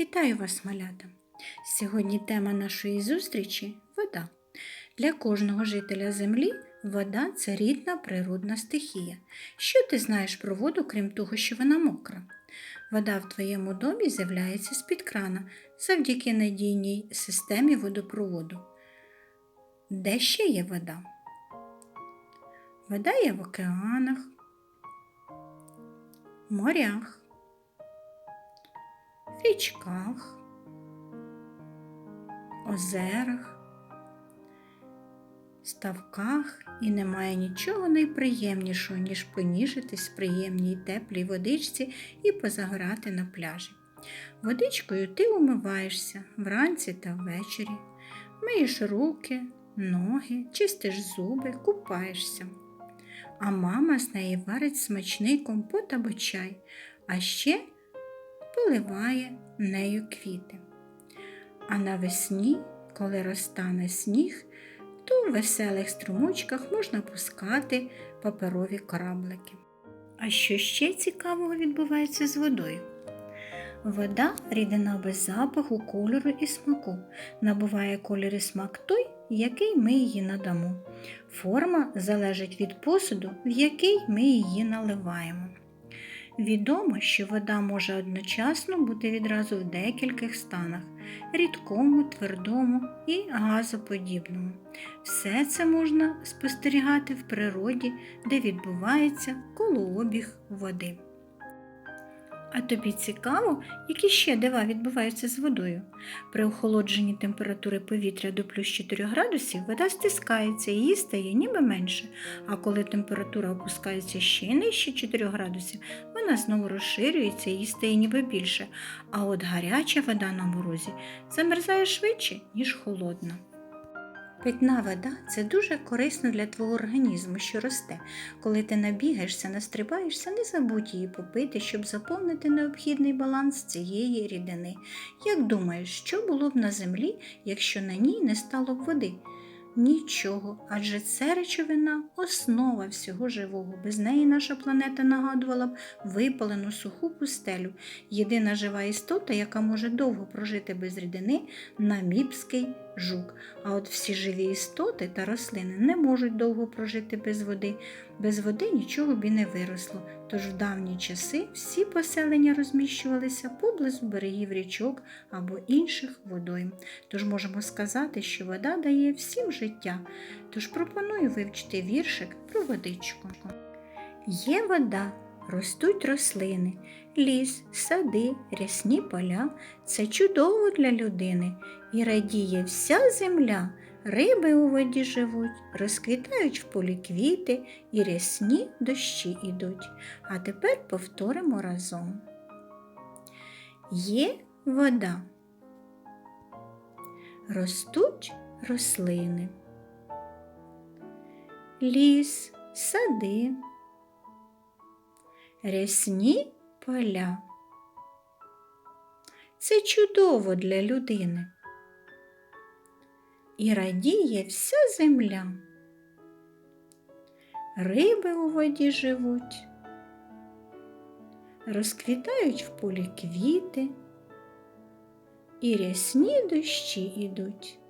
Вітаю вас, малята! Сьогодні тема нашої зустрічі вода. Для кожного жителя землі вода це рідна природна стихія. Що ти знаєш про воду, крім того, що вона мокра? Вода в твоєму домі з'являється з-під крана завдяки надійній системі водопроводу. Де ще є вода? Вода є в океанах, морях, річках, озерах, ставках і немає нічого найприємнішого, ніж поніжитись в приємній теплій водичці і позагорати на пляжі. Водичкою ти умиваєшся вранці та ввечері, миєш руки, ноги, чистиш зуби, купаєшся. А мама з неї варить смачний компот або чай, а ще поливає нею квіти. А навесні, коли розтане сніг, то в веселих струмочках можна пускати паперові кораблики. А що ще цікавого відбувається з водою? Вода рідина без запаху, кольору і смаку. Набуває колір і смак той, який ми її надамо. Форма залежить від посуду, в який ми її наливаємо. Відомо, що вода може одночасно бути відразу в декількох станах рідкому, твердому і газоподібному. Все це можна спостерігати в природі, де відбувається колообіг води. А тобі цікаво, які ще дива відбуваються з водою? При охолодженні температури повітря до плюс 4 градусів вода стискається і її стає ніби менше, а коли температура опускається ще нижче 4 градусів, вона знову розширюється і її стає ніби більше. А от гаряча вода на морозі замерзає швидше, ніж холодна. Питна вода це дуже корисно для твого організму, що росте. Коли ти набігаєшся, настрибаєшся, не забудь її попити, щоб заповнити необхідний баланс цієї рідини. Як думаєш, що було б на землі, якщо на ній не стало б води? Нічого, адже це речовина основа всього живого. Без неї наша планета нагадувала б випалену суху пустелю. Єдина жива істота, яка може довго прожити без рідини, наміпський жук. А от всі живі істоти та рослини не можуть довго прожити без води. Без води нічого б і не виросло. Тож в давні часи всі поселення розміщувалися поблизу берегів річок або інших водойм. Тож можемо сказати, що вода дає всім життя. Тож пропоную вивчити віршик про водичку. Є вода, ростуть рослини, ліс, сади, рясні поля. Це чудово для людини і радіє вся земля. Риби у воді живуть, розквітають в полі квіти і рясні дощі ідуть. А тепер повторимо разом. Є вода. Ростуть рослини. Ліс, сади, рясні поля. Це чудово для людини і радіє вся земля. Риби у воді живуть, розквітають в полі квіти, і рясні дощі ідуть.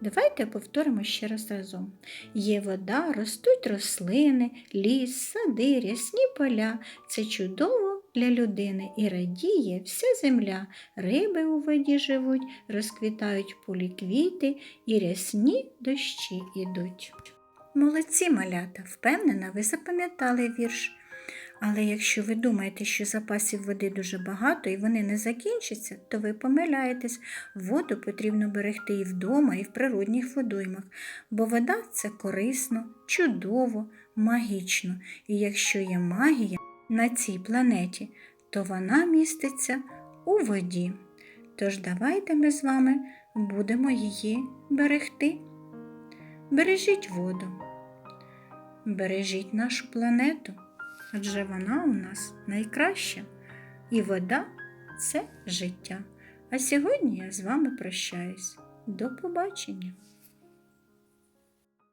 Давайте повторимо ще раз разом. Є вода, ростуть рослини, ліс, сади, рясні поля. Це чудово для людини і радіє вся земля. Риби у воді живуть, розквітають полі квіти і рясні дощі ідуть. Молодці малята, впевнена, ви запам'ятали вірш. Але якщо ви думаєте, що запасів води дуже багато і вони не закінчаться, то ви помиляєтесь. Воду потрібно берегти і вдома, і в природних водоймах, бо вода це корисно, чудово, магічно. І якщо є магія на цій планеті, то вона міститься у воді. Тож давайте ми з вами будемо її берегти. Бережіть воду, бережіть нашу планету адже вона у нас найкраща, і вода це життя. А сьогодні я з вами прощаюсь. До побачення!